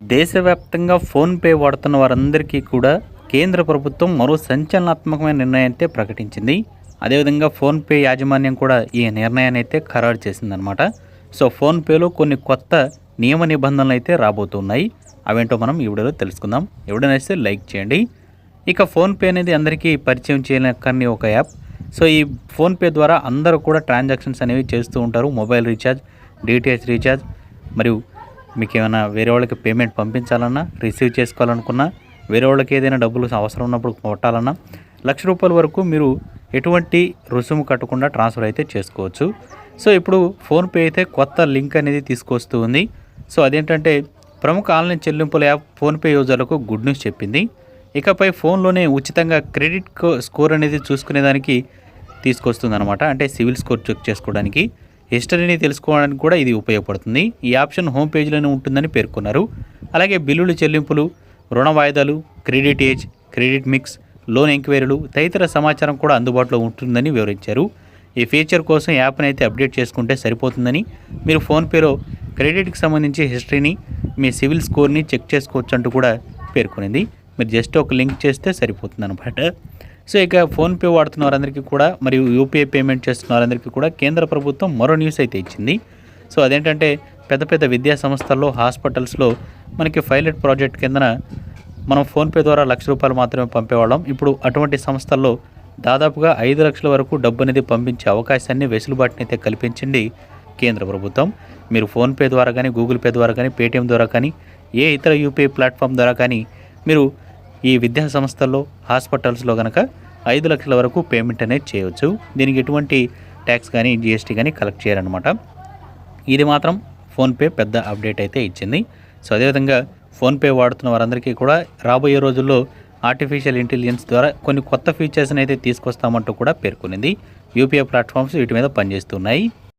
దేశవ్యాప్తంగా ఫోన్పే వాడుతున్న వారందరికీ కూడా కేంద్ర ప్రభుత్వం మరో సంచలనాత్మకమైన నిర్ణయాన్ని ప్రకటించింది. అదేవిధంగా ఫోన్పే యాజమాన్యం కూడా ఈ నిర్ణయాన్ని అయితే ఖరారు చేసిందనమాట సో ఫోన్పేలో కొన్ని కొత్త నియమ నిబంధనలు అయితే రాబోతున్నాయి. అవేంటో మనం ఈ వీడియోలో తెలుసుకుందాం. ఎవడనైతే లైక్ చేయండి. ఇక ఫోన్పే అనేది అందరికీ పరిచయం చేయలేకని ఒక యాప్. సో ఈ ఫోన్పే ద్వారా అందరూ కూడా ట్రాన్సాక్షన్స్ అనేవి చేస్తూ ఉంటారు. మొబైల్ రీఛార్జ్ డిటిహెచ్ రీఛార్జ్ మరియు మీకు ఏమైనా వేరే వాళ్ళకి పేమెంట్ పంపించాలన్నా రిసీవ్ చేసుకోవాలనుకున్నా వేరే వాళ్ళకి ఏదైనా డబ్బులు అవసరం ఉన్నప్పుడు కొట్టాలన్నా లక్ష రూపాయల వరకు మీరు ఎటువంటి రుసుము కట్టకుండా ట్రాన్స్ఫర్ అయితే చేసుకోవచ్చు. సో ఇప్పుడు ఫోన్పే అయితే కొత్త లింక్ అనేది తీసుకొస్తూ ఉంది. సో అదేంటంటే ప్రముఖ ఆన్లైన్ చెల్లింపుల యాప్ ఫోన్పే యూజర్లకు గుడ్ న్యూస్ చెప్పింది. ఇకపై ఫోన్లోనే ఉచితంగా క్రెడిట్ స్కోర్ అనేది చూసుకునేదానికి తీసుకొస్తుంది అనమాట అంటే సివిల్ స్కోర్ చెక్ చేసుకోవడానికి. హిస్టరీని తెలుసుకోవడానికి కూడా ఇది ఉపయోగపడుతుంది. ఈ ఆప్షన్ హోమ్ పేజ్లోనే ఉంటుందని పేర్కొన్నారు. అలాగే బిల్లులు చెల్లింపులు రుణ వాయిదాలు credit age credit mix loan ఎంక్వైరీలు తదితర సమాచారం కూడా అందుబాటులో ఉంటుందని వివరించారు. ఈ ఫీచర్ కోసం యాప్ని అయితే అప్డేట్ చేసుకుంటే సరిపోతుందని. మీరు ఫోన్పేలో క్రెడిట్కి సంబంధించి హిస్టరీని మీ సివిల్ స్కోర్ని చెక్ చేసుకోవచ్చు అంటూ కూడా పేర్కొనింది. మీరు జస్ట్ ఒక లింక్ చేస్తే సరిపోతుంది అనమాట సో ఇక ఫోన్పే వాడుతున్న వారందరికీ కూడా మరియు యూపీఐ పేమెంట్ చేస్తున్న వారందరికీ కూడా కేంద్ర ప్రభుత్వం మరో న్యూస్ అయితే ఇచ్చింది. సో అదేంటంటే పెద్ద పెద్ద విద్యా సంస్థల్లో హాస్పిటల్స్లో మనకి పైలట్ ప్రాజెక్ట్ కిందన మనం ఫోన్పే ద్వారా లక్ష రూపాయలు మాత్రమే పంపేవాళ్ళం. ఇప్పుడు అటువంటి సంస్థల్లో దాదాపుగా ఐదు లక్షల వరకు డబ్బు అనేది పంపించే అవకాశాన్ని వెసులుబాటుని అయితే కల్పించింది కేంద్ర ప్రభుత్వం. మీరు ఫోన్పే ద్వారా కానీ గూగుల్ పే ద్వారా కానీ పేటిఎం ద్వారా కానీ ఏ ఇతర యూపీఐ ప్లాట్ఫామ్ ద్వారా కానీ మీరు ఈ విద్యా సంస్థల్లో హాస్పిటల్స్లో కనుక ఐదు లక్షల వరకు పేమెంట్ అనేది చేయవచ్చు దీనికి ఎటువంటి ట్యాక్స్ కానీ జిఎస్టీ కానీ కలెక్ట్ చేయరనమాట ఇది మాత్రం ఫోన్పే పెద్ద అప్డేట్ అయితే ఇచ్చింది. సో అదేవిధంగా ఫోన్పే వాడుతున్న వారందరికీ కూడా రాబోయే రోజుల్లో ఆర్టిఫిషియల్ ఇంటెలిజెన్స్ ద్వారా కొన్ని కొత్త ఫీచర్స్ని అయితే తీసుకొస్తామంటూ కూడా పేర్కొనింది. యూపీఐ ప్లాట్ఫామ్స్ వీటి మీద పనిచేస్తున్నాయి.